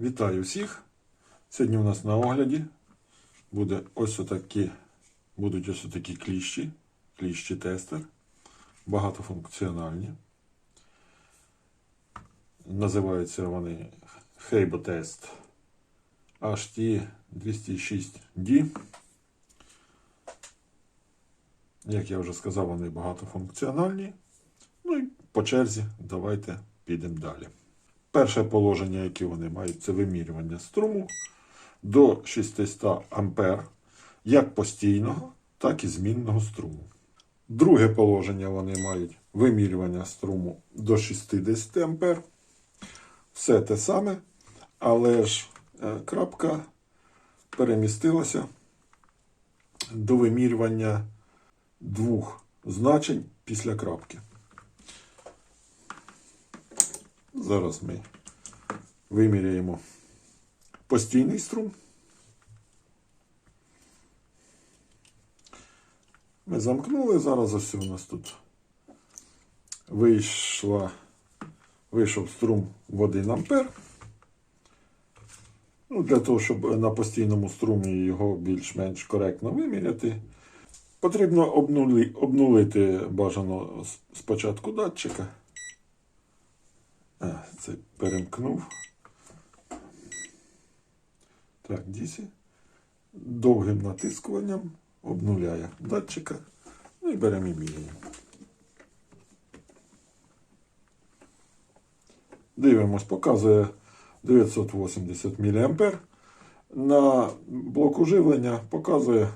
Вітаю всіх! Сьогодні у нас на огляді буде ось отакі, будуть ось отакі кліщі, кліщі тестер, багатофункціональні. Називаються вони Heibo-Test HT206D. Як я вже сказав, вони багатофункціональні. Ну і по черзі давайте підемо далі. Перше положення, яке вони мають, це вимірювання струму до 600 ампер, як постійного, так і змінного струму. Друге положення вони мають вимірювання струму до 60 ампер. Все те саме, але ж е, крапка перемістилася до вимірювання двох значень після крапки. Зараз ми виміряємо постійний струм. Ми замкнули, зараз ось у нас тут вийшла, вийшов струм в 1 ампер. Ну, для того, щоб на постійному струмі його більш-менш коректно виміряти, потрібно обнулити бажано спочатку датчика. А, це перемкнув. Так, Дісі. Довгим натискуванням обнуляє датчика. Ну і беремо і міряємо. Дивимось, показує 980 мА. На блоку живлення показує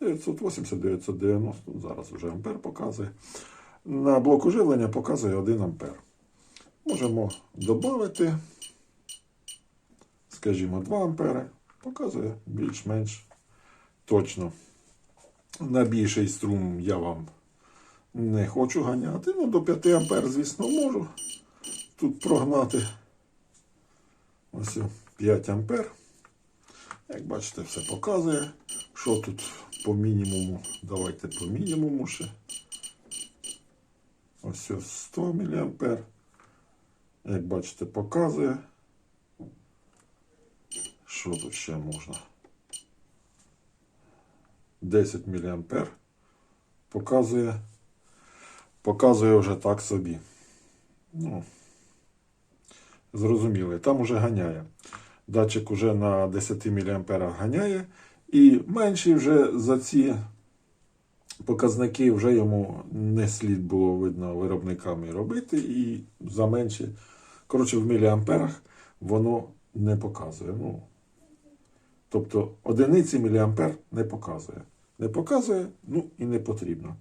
980-990, зараз вже ампер показує. На блоку живлення показує 1 ампер. Можемо додати, скажімо, 2 ампери. Показує більш-менш точно. На більший струм я вам не хочу ганяти. Ну, до 5 ампер, звісно, можу тут прогнати. Ось 5 ампер. Як бачите, все показує. Що тут по мінімуму? Давайте по мінімуму ще. Ось ось 100 мА. Як бачите, показує. Що тут ще можна? 10 мА. Показує. Показує вже так собі. Ну, зрозуміло. Там уже ганяє. Датчик уже на 10 мА ганяє. І менші вже за ці показники вже йому не слід було видно виробниками робити. І за менші, коротше, в міліамперах воно не показує. Ну, тобто одиниці міліампер не показує. Не показує, ну і не потрібно.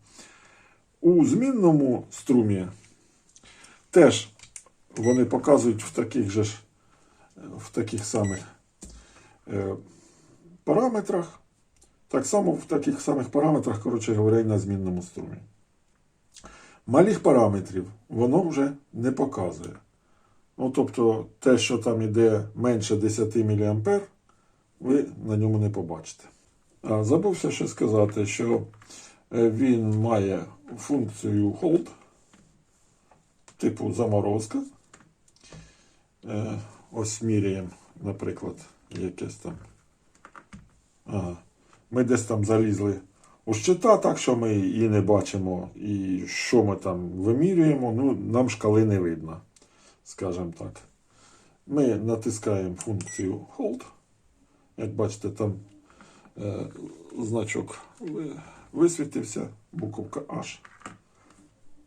У змінному струмі теж вони показують в таких же ж, в таких самих е, параметрах. Так само в таких самих параметрах, коротше говоря, і на змінному струмі. Малих параметрів воно вже не показує. Ну, тобто, те, що там іде менше 10 мА, ви на ньому не побачите. Забувся ще сказати, що е, він має функцію hold, типу заморозка. Е, Ось міряємо, наприклад, якесь там. Ага. Ми десь там залізли у щита, так що ми і не бачимо, і що ми там вимірюємо, ну, нам шкали не видно, скажімо так. Ми натискаємо функцію Hold. Як бачите, там е, значок висвітився, буковка H.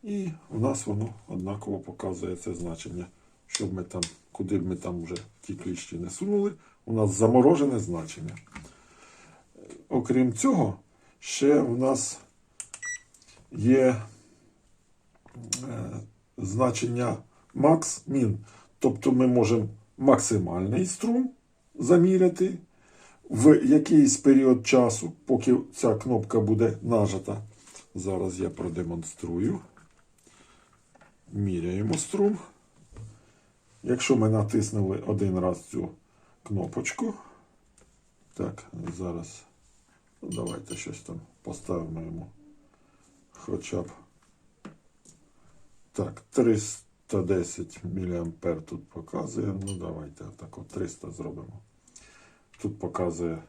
І в нас воно однаково показує це значення. Щоб ми там, куди б ми там вже ті кліщі не сунули, у нас заморожене значення. Окрім цього, ще в нас є е, значення max-min. Тобто ми можемо максимальний струм заміряти в якийсь період часу, поки ця кнопка буде нажата. Зараз я продемонструю. Міряємо струм. Якщо ми натиснули один раз цю кнопочку, так, зараз давайте щось там поставимо йому хоча б так, 300 310 мА тут показує. Ну, давайте так от 300 зробимо. Тут показує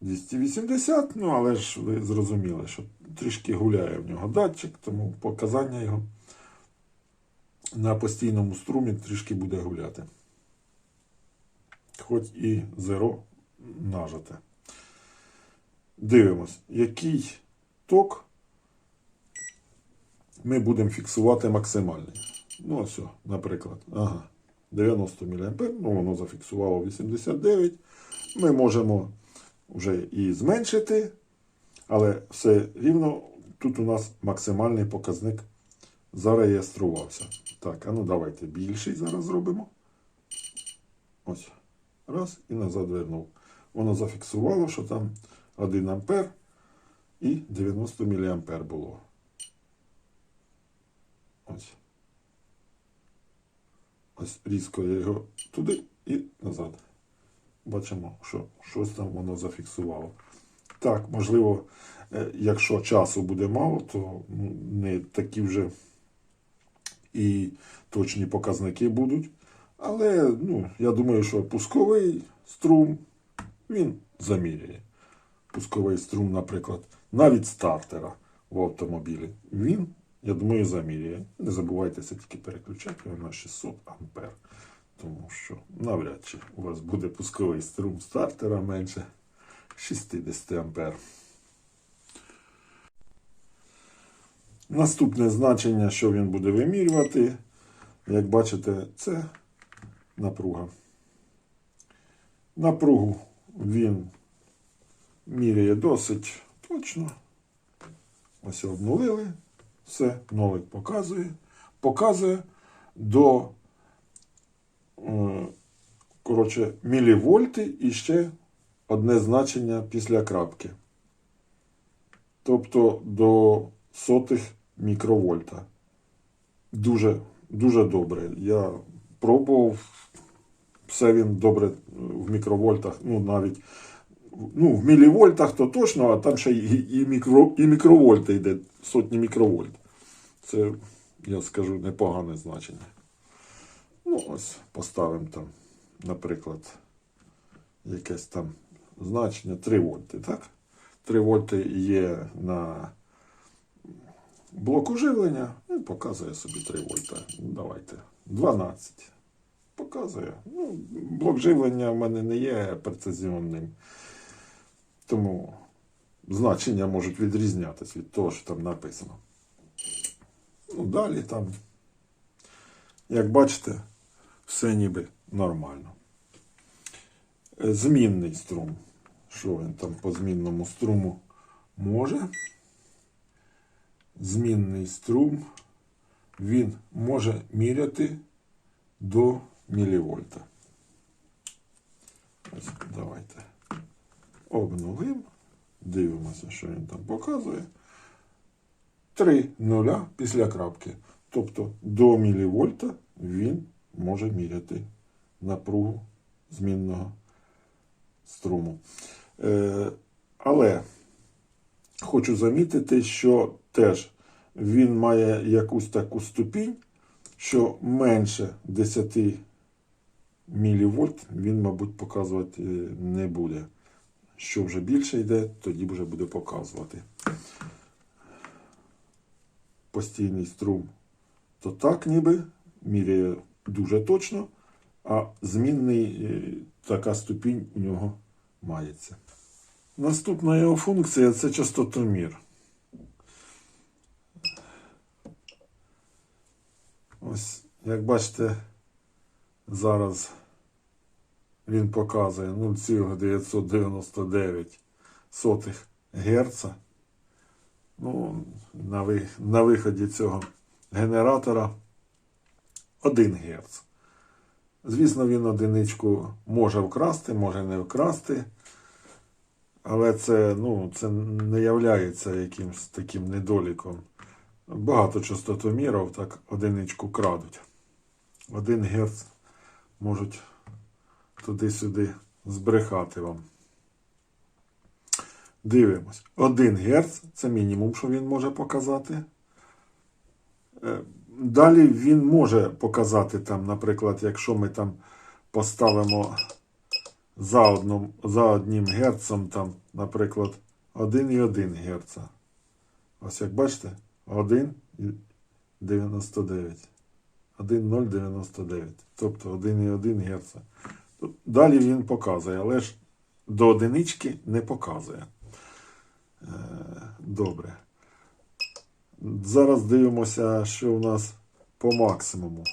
280, ну але ж ви зрозуміли, що трішки гуляє в нього датчик, тому показання його на постійному струмі трішки буде гуляти. Хоч і зеро нажите. Дивимось, який ток ми будемо фіксувати максимальний. Ну, ось, наприклад, ага, 90 мА, ну воно зафіксувало 89. Ми можемо вже і зменшити, але все рівно тут у нас максимальний показник зареєструвався. Так, а ну давайте більший зараз зробимо. Ось. Раз і назад вернув. Воно зафіксувало, що там 1 ампер і 90 мА було. Ось. Ось різко я його туди і назад. Бачимо, що щось там воно зафіксувало. Так, можливо, е, якщо часу буде мало, то ну, не такі вже і точні показники будуть. Але ну, я думаю, що пусковий струм він заміряє. Пусковий струм, наприклад, навіть стартера в автомобілі. Він, я думаю, заміряє. Не забувайте тільки переключати його на 600 ампер. Тому що навряд чи у вас буде пусковий струм стартера менше 60 ампер. Наступне значення, що він буде вимірювати, як бачите, це напруга. Напругу він міряє досить точно. Ось обнулили. Все, нолик показує. Показує до е, коротше, мілівольти і ще одне значення після крапки. Тобто до сотих мікровольта. Дуже, дуже добре. Я пробував. Все він добре в мікровольтах, ну навіть ну, в мілівольтах то точно, а там ще і, і, мікро, і мікровольти йде, сотні мікровольт. Це, я скажу, непогане значення. Ну, ось поставимо там, наприклад, якесь там значення 3 вольти, так? 3 вольти є на блоку живлення, і показує собі 3 вольта. Ну, Давайте. 12. Показує. Ну, блок живлення в мене не є прецизіонним. Тому значення можуть відрізнятися від того, що там написано. Ну, далі там, як бачите, все ніби нормально. Е, Змінний струм. Що він там по змінному струму може? Змінний струм він може міряти до мілівольта. Ось давайте обнулимо. Дивимося, що він там показує. 3 нуля після крапки. Тобто до мілівольта він може міряти напругу змінного струму. Е, але хочу замітити, що теж він має якусь таку ступінь, що менше 10 мілівольт він, мабуть, показувати не буде. Що вже більше йде, тоді вже буде показувати. Постійний струм то так ніби міряє дуже точно, а змінний е, така ступінь у нього мається. Наступна його функція це частотомір. Ось, як бачите, зараз він показує 0,999 сотих Гц. Ну, на, ви, на виході цього генератора 1 Гц. Звісно, він одиничку може вкрасти, може не вкрасти. Але це, ну, це не являється якимось таким недоліком. Багато частотомірів так одиничку крадуть. Один Гц можуть туди-сюди збрехати вам. Дивимось. 1 Гц це мінімум, що він може показати. Е, далі він може показати там, наприклад, якщо ми там поставимо за, одним, за одним герцем, там, наприклад, 1,1 герца. Ось як бачите, 1,99. 1,099. Тобто 1,1 герца. Далі він показує, але ж до одинички не показує. Добре. Зараз дивимося, що у нас по максимуму.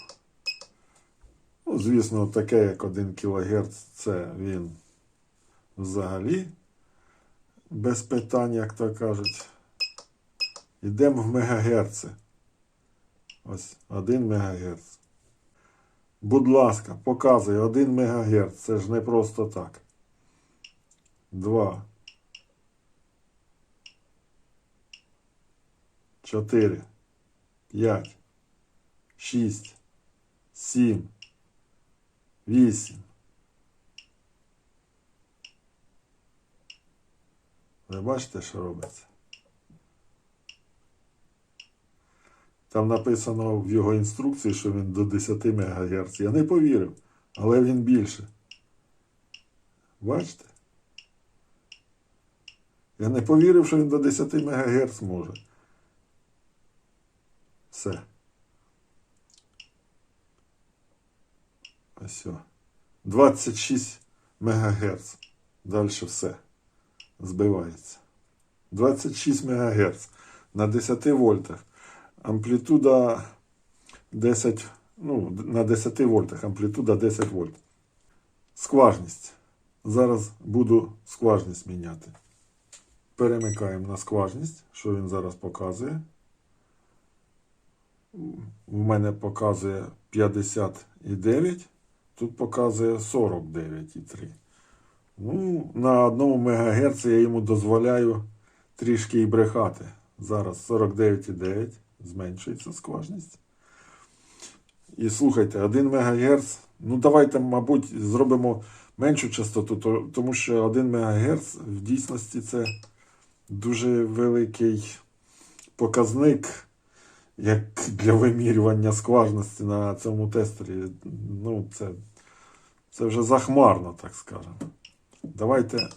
Ну, звісно, таке, як 1 кГц, це він взагалі без питань, як то кажуть. Йдемо в мегагерци. Ось 1 МГц. Будь ласка, показує 1 МГц. Це ж не просто так. 2. 4. 5. 6. 7. 8. Ви бачите, що робиться? Там написано в його інструкції, що він до 10 МГц. Я не повірив, але він більше. Бачите? Я не повірив, що він до 10 МГц може. Все. Ось. 26 МГц. Далі все. Збивається. 26 МГц на 10 вольтах. Амплітуда 10, ну, на 10 вольтах, амплітуда 10 вольт. Скважність. Зараз буду скважність міняти. Перемикаємо на скважність, що він зараз показує. У мене показує 59, тут показує 49,3. Ну, на 1 МГц я йому дозволяю трішки і брехати. Зараз 49,9 зменшується скважність. І слухайте, 1 МГц, ну давайте, мабуть, зробимо меншу частоту, тому що 1 МГц в дійсності це дуже великий показник, як для вимірювання скважності на цьому тестері. Ну, це, це вже захмарно, так скажемо. Давайте.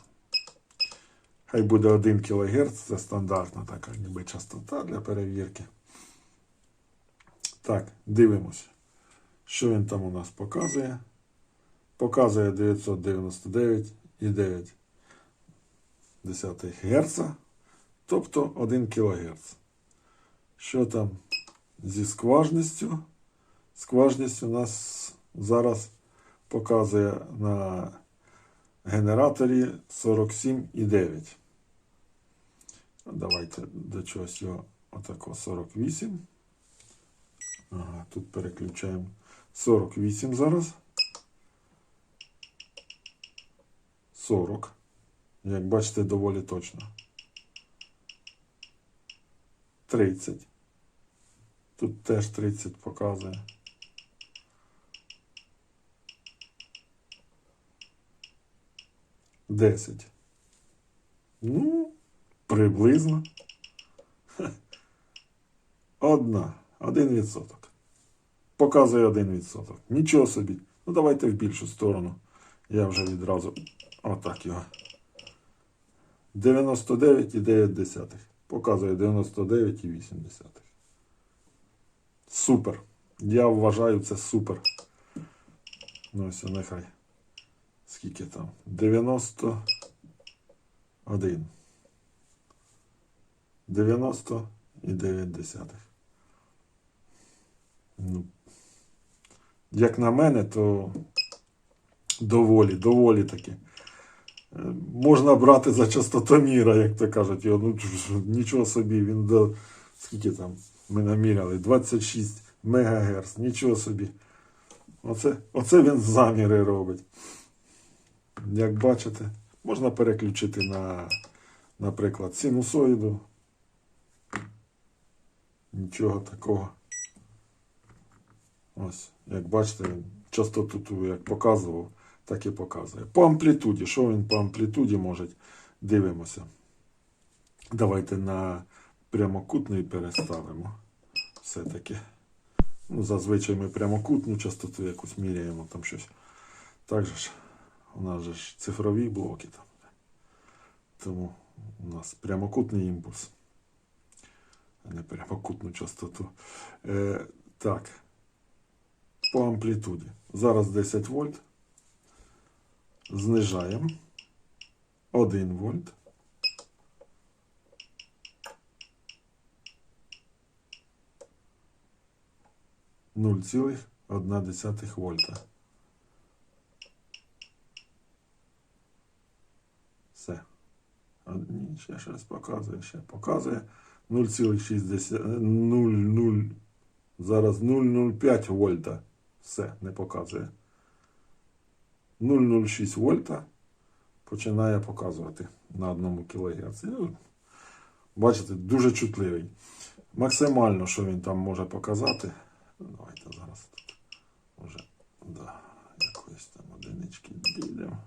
Хай буде 1 кГц, це стандартна така ніби частота для перевірки. Так, дивимося, що він там у нас показує. Показує 999,9 Гц, тобто 1 кГц. Що там зі скважністю? Скважність у нас зараз показує на генераторі 47,9. Давайте до чогось його отако 48. Ага, тут переключаємо 48 зараз. 40. Як бачите, доволі точно. 30. Тут теж 30 показує. Десять. Ну, приблизно. Одна. Один відсоток. Показує один відсоток. Нічого собі. Ну, давайте в більшу сторону. Я вже відразу отак його. 99,9. Показує 99,8. Супер. Я вважаю це супер. Ну, ось нехай. Скільки там? 91. 90,9. Ну, як на мене, то доволі, доволі таки. Е, Можна брати за частотоміра, як то кажуть. Його, ну, нічого собі, він до. Скільки там ми наміряли? 26 МГц, нічого собі. Оце, оце він заміри робить. Як бачите, можна переключити на, наприклад, синусоїду. Нічого такого. Ось, як бачите, він частоту ту, як показував, так і показує. По амплітуді. Що він по амплітуді може? Дивимося. Давайте на прямокутний переставимо. Все-таки. Ну, зазвичай ми прямокутну частоту якусь міряємо, там щось. Так же ж, у нас же ж цифрові блоки там. Тому у нас прямокутний імпульс, а не прямокутну частоту. Е, так. По амплітуді. Зараз 10 вольт. Знижаємо. 1 вольт. Нуль цілих одна десятих вольта. Все. Ні, ще щось показує, ще показує. 0,60, 0,0, зараз 0,05 вольта. Все, не показує. 0,06 вольта починає показувати на одному кілогерці. Ну, Бачите, дуже чутливий. Максимально, що він там може показати. Давайте зараз тут вже до якоїсь там одинички дійдемо.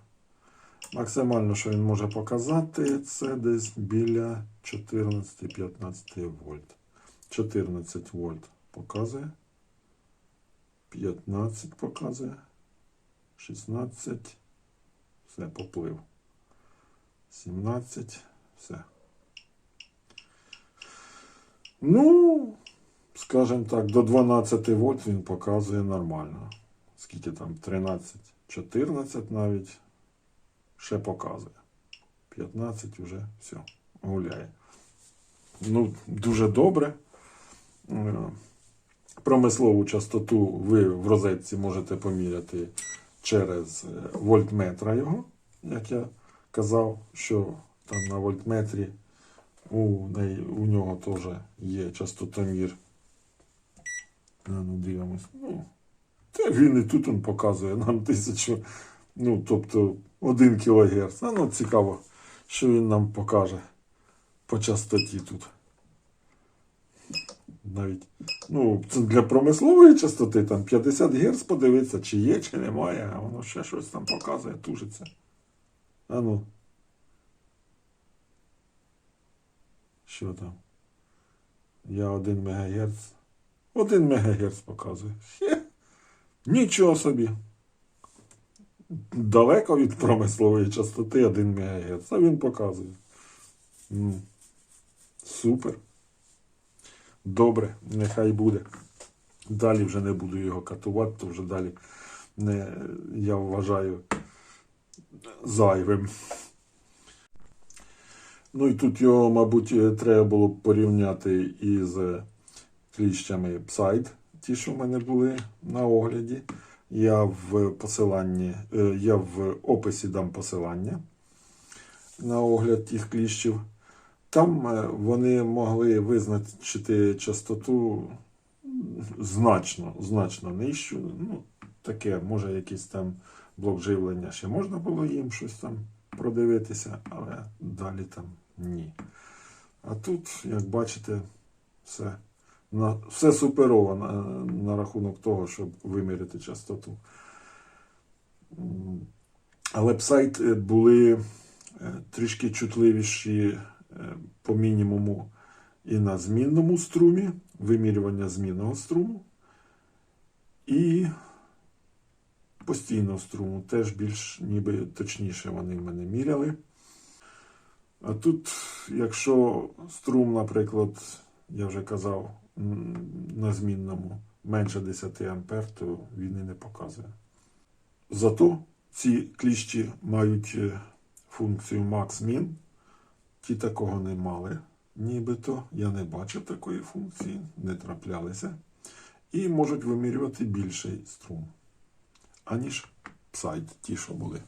Максимально, що він може показати, це десь біля 14-15 вольт. 14 вольт показує. 15 показує. 16. Все, поплив. 17. Все. Ну, скажімо так, до 12 вольт він показує нормально. Скільки там? 13, 14 навіть ще показує. 15 вже все, гуляє. Ну, дуже добре. Е, Промислову частоту ви в розетці можете поміряти через е, вольтметра його, як я казав, що там на вольтметрі у, у нього теж є частотомір. А, ну, дивимось. Ну, та він і тут він показує нам тисячу, ну, тобто 1 кГц. А ну цікаво, що він нам покаже по частоті тут. Навіть, ну, це для промислової частоти там 50 Гц подивитися, чи є, чи немає, а воно ще щось там показує, тужиться. А ну. Що там? Я 1 МГц. 1 МГц показує. Хе. Нічого собі. Далеко від промислової частоти 1 МГц. А він показує. Ну, супер. Добре, нехай буде. Далі вже не буду його катувати, то вже далі не, я вважаю зайвим. Ну і тут його, мабуть, треба було б порівняти із кліщами Psyd, ті, що в мене були на огляді. Я в посиланні, е, я в описі дам посилання на огляд тих кліщів. Там е, вони могли визначити частоту значно, значно нижчу. Ну, таке, може, якийсь там блок живлення ще можна було їм щось там продивитися, але далі там ні. А тут, як бачите, все, все суперово на, на рахунок того, щоб виміряти частоту. Але псайт е, були е, трішки чутливіші е, по мінімуму і на змінному струмі, вимірювання змінного струму, і постійного струму. Теж більш ніби точніше вони мене міряли. А тут, якщо струм, наприклад, я вже казав, на змінному менше 10 ампер, то він і не показує. Зато ці кліщі мають е, функцію max-min. Ті такого не мали, нібито. Я не бачив такої функції, не траплялися. І можуть вимірювати більший струм, аніж псайд, ті, що були.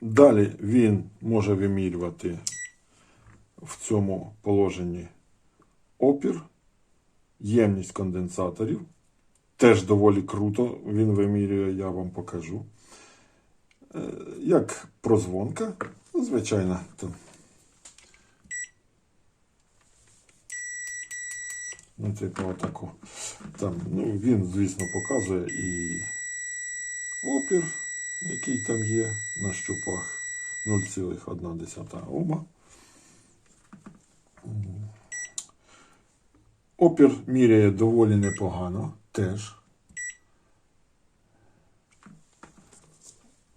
Далі він може вимірювати в цьому положенні опір, ємність конденсаторів. Теж доволі круто він вимірює, я вам покажу. Е, Як прозвонка, ну, звичайно, там. Ну, типу, отаку. Там, ну, він, звісно, показує і опір, який там є на щупах 0,1 Ома. Опір міряє доволі непогано. теж.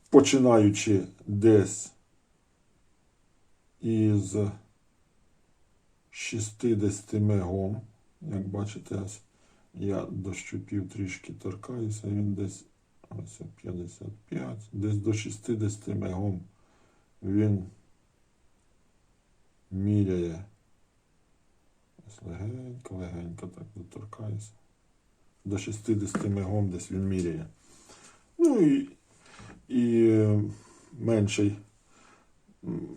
Починаючи десь із 60 мегом, як бачите, я до щупів трішки торкаюся, він десь ось 55, десь до 60 мегом він міряє. Ось легенько, легенько так доторкаюся. До 60 мегом десь він міряє. Ну і, і е, менший,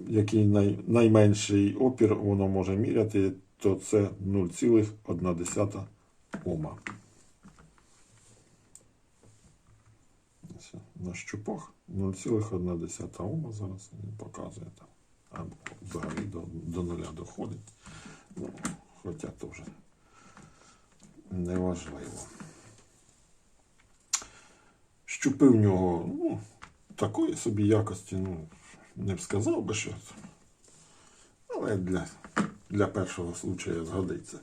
який най, найменший опір воно може міряти, то це 0,1 Ома. На щупах 0,1 Ома зараз він показує там. Або взагалі до, до нуля доходить. Ну, хоча вже неважливо. Щупи в нього, ну, такої собі якості, ну, не б сказав би, що. Але для, для першого случаю згодиться.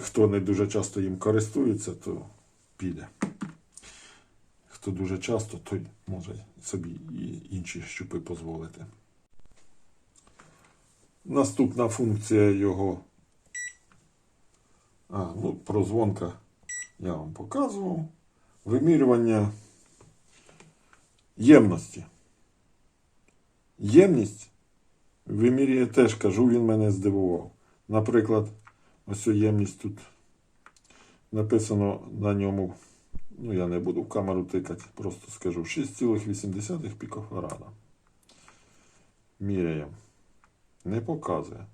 Хто не дуже часто їм користується, то піде. Хто дуже часто, той може собі і інші щупи дозволити. Наступна функція його. А, ну, прозвонка я вам показував. Вимірювання ємності. Ємність вимірює теж, кажу, він мене здивував. Наприклад, ось ємність тут написано на ньому, ну я не буду в камеру тикати, просто скажу 6,8 пікофарада. Міряємо. Не показує.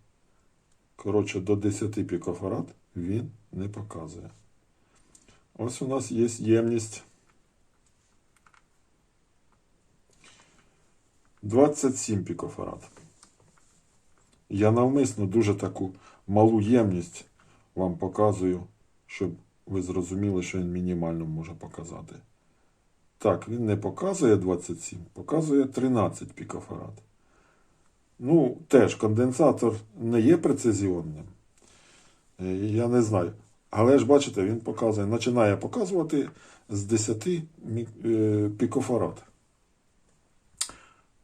Коротше, до 10 пікофарад він не показує. Ось у нас є ємність 27 пікофарад. Я навмисно дуже таку малу ємність вам показую, щоб ви зрозуміли, що він мінімально може показати. Так, він не показує 27, показує 13 пікофарад. Ну, теж конденсатор не є прецизіонним. Е, Я не знаю. Але ж бачите, він показує, починає показувати з 10 мі- е, пікофарад.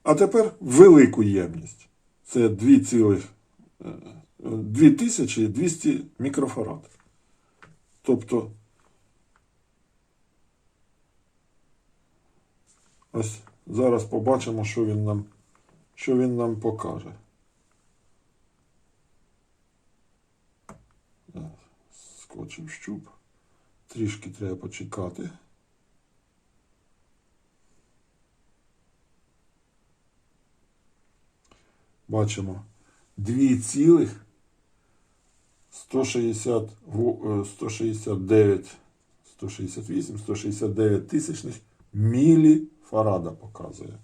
А тепер велику ємність. Це 2 цілих, е, 2200 мікрофарад. Тобто, ось зараз побачимо, що він нам, що він нам покаже. Зараз Скочив щуп. Трішки треба почекати. Бачимо 2 цілих 160, во- е, 169, 168, 169 тисячних міліфарада показує.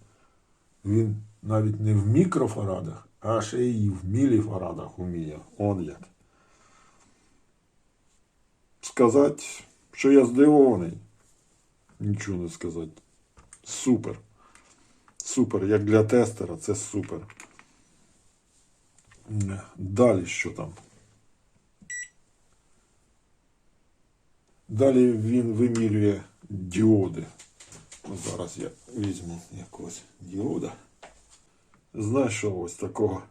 Він навіть не в мікрофарадах, а ще й в міліфарадах уміє. Он як. Сказати, що я здивований. Нічого не сказати. Супер. Супер. Як для тестера, це супер. Далі що там? Далі він вимірює діоди. Зараз я візьму якогось діода. Знаєш, що ось такого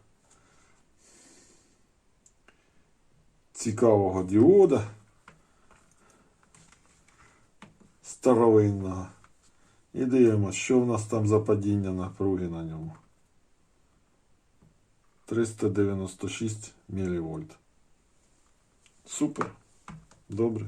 цікавого діода старовинного. І дивимося, що в нас там за падіння напруги на ньому. 396 мВ. Супер. Добре.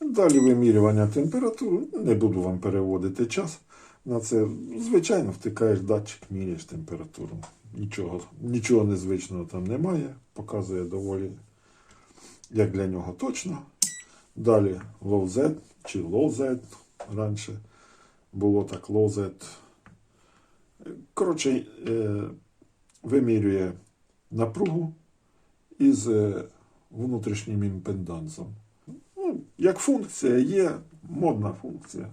Далі вимірювання температури. Не буду вам переводити час. На це, звичайно, втикаєш датчик, міряєш температуру. Нічого, нічого незвичного там немає. Показує доволі, як для нього точно. Далі low Z чи Z раніше було так Z. Коротше, е, вимірює напругу із е, внутрішнім імпедансом. Ну, як функція є, модна функція.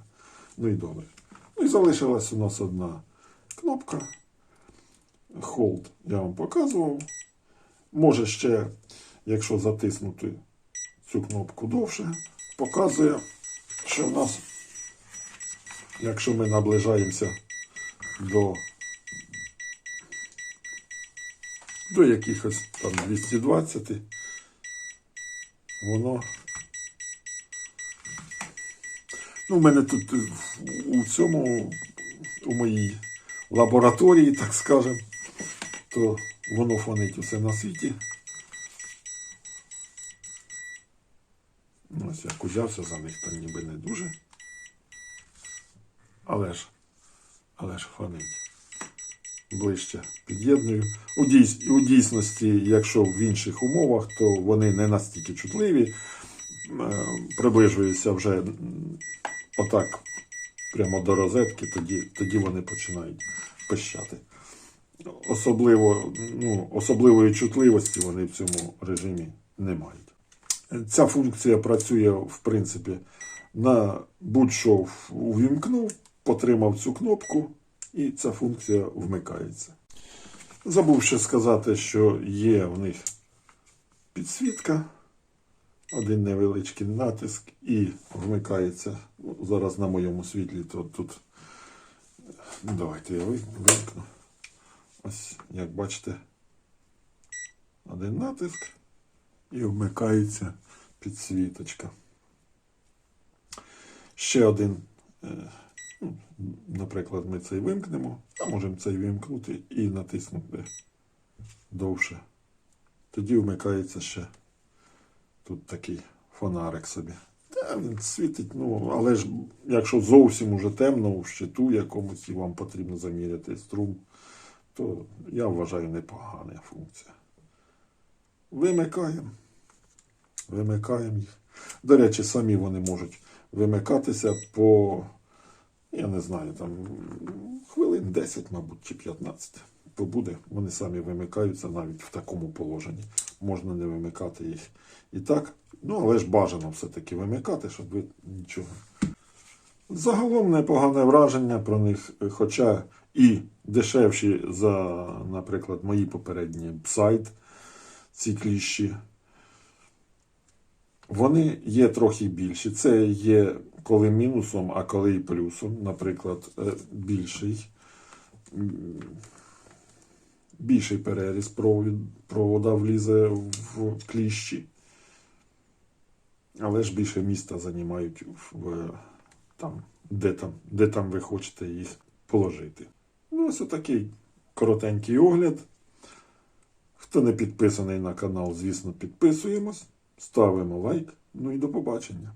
Ну і добре. Ну і залишилась у нас одна кнопка. Hold я вам показував. Може ще, якщо затиснути цю кнопку довше, показує, що в нас, якщо ми наближаємося до, до якихось там 220, воно. Ну, в мене тут е, у цьому, у моїй лабораторії, так скажемо, то воно фонить усе на світі. Ну, ось як узявся за них, то ніби не дуже. Але ж, але ж фонить. Ближче під'єдную. У, дійс, у дійсності, якщо в інших умовах, то вони не настільки чутливі. Е, Приближуються вже отак прямо до розетки, тоді, тоді вони починають пищати. Особливо, ну, особливої чутливості вони в цьому режимі не мають. Ця функція працює, в принципі, на будь-що увімкнув, потримав цю кнопку, і ця функція вмикається. Забув ще сказати, що є в них підсвітка, один невеличкий натиск і вмикається. Ну, Зараз на моєму світлі то тут. Давайте я вимкну. Ось, як бачите, один натиск і вмикається підсвіточка. Ще один, е, ну, наприклад, ми цей вимкнемо, а можемо цей вимкнути і натиснути довше. Тоді вмикається ще тут такий фонарик собі. Та він світить, ну, але ж якщо зовсім уже темно у щиту якомусь і вам потрібно заміряти струм, то я вважаю непогана функція. Вимикаємо. Вимикаємо їх. До речі, самі вони можуть вимикатися по, я не знаю, там хвилин 10, мабуть, чи 15. Побуде, вони самі вимикаються навіть в такому положенні. Можна не вимикати їх і так. Ну, але ж бажано все-таки вимикати, щоб ви нічого. Загалом непогане враження про них, хоча і дешевші за, наприклад, мої попередні сайт, ці кліщі. Вони є трохи більші. Це є коли мінусом, а коли і плюсом. Наприклад, е, більший, більший переріз провода влізе в кліщі. Але ж більше міста займають в, там, де, там, де там ви хочете їх положити. Ну, ось такий коротенький огляд. Хто не підписаний на канал, звісно, підписуємось, ставимо лайк. Ну і до побачення.